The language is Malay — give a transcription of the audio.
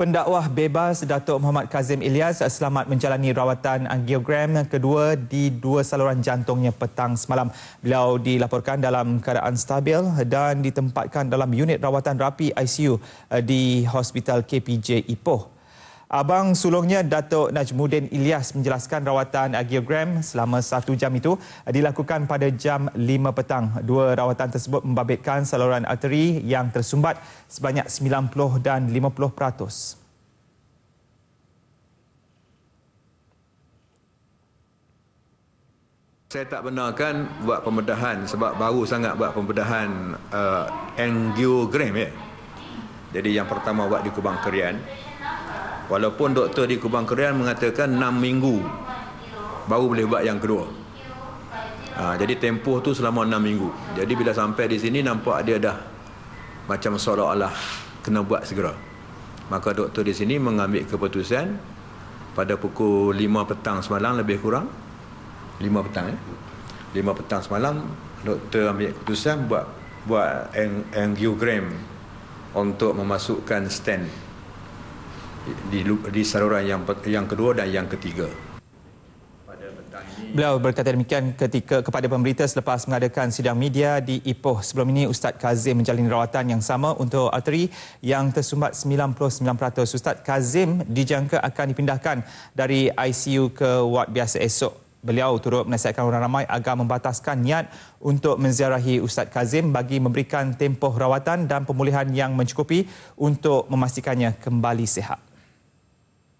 Pendakwah bebas Datuk Muhammad Kazim Ilyas selamat menjalani rawatan angiogram kedua di dua saluran jantungnya petang semalam. Beliau dilaporkan dalam keadaan stabil dan ditempatkan dalam unit rawatan rapi ICU eh, di Hospital KPJ Ipoh. Abang sulungnya Datuk Najmuddin Ilyas menjelaskan rawatan angiogram selama satu jam itu dilakukan pada jam 5 petang. Dua rawatan tersebut membabitkan saluran arteri yang tersumbat sebanyak 90 dan 50%. Saya tak benarkan buat pembedahan sebab baru sangat buat pembedahan uh, angiogram ya. Jadi yang pertama buat di Kubang Kerian, Walaupun doktor di Kubang Kerian mengatakan 6 minggu baru boleh buat yang kedua. Ha, jadi tempoh tu selama 6 minggu. Jadi bila sampai di sini nampak dia dah macam seolah-olah kena buat segera. Maka doktor di sini mengambil keputusan pada pukul 5 petang semalam lebih kurang 5 petang ya. 5 petang semalam doktor ambil keputusan buat buat angiogram untuk memasukkan stent di, di saluran yang yang kedua dan yang ketiga. Beliau berkata demikian ketika kepada pemberita selepas mengadakan sidang media di Ipoh. Sebelum ini Ustaz Kazim menjalani rawatan yang sama untuk arteri yang tersumbat 99%. Ustaz Kazim dijangka akan dipindahkan dari ICU ke ward biasa esok. Beliau turut menasihatkan orang ramai agar membataskan niat untuk menziarahi Ustaz Kazim bagi memberikan tempoh rawatan dan pemulihan yang mencukupi untuk memastikannya kembali sihat.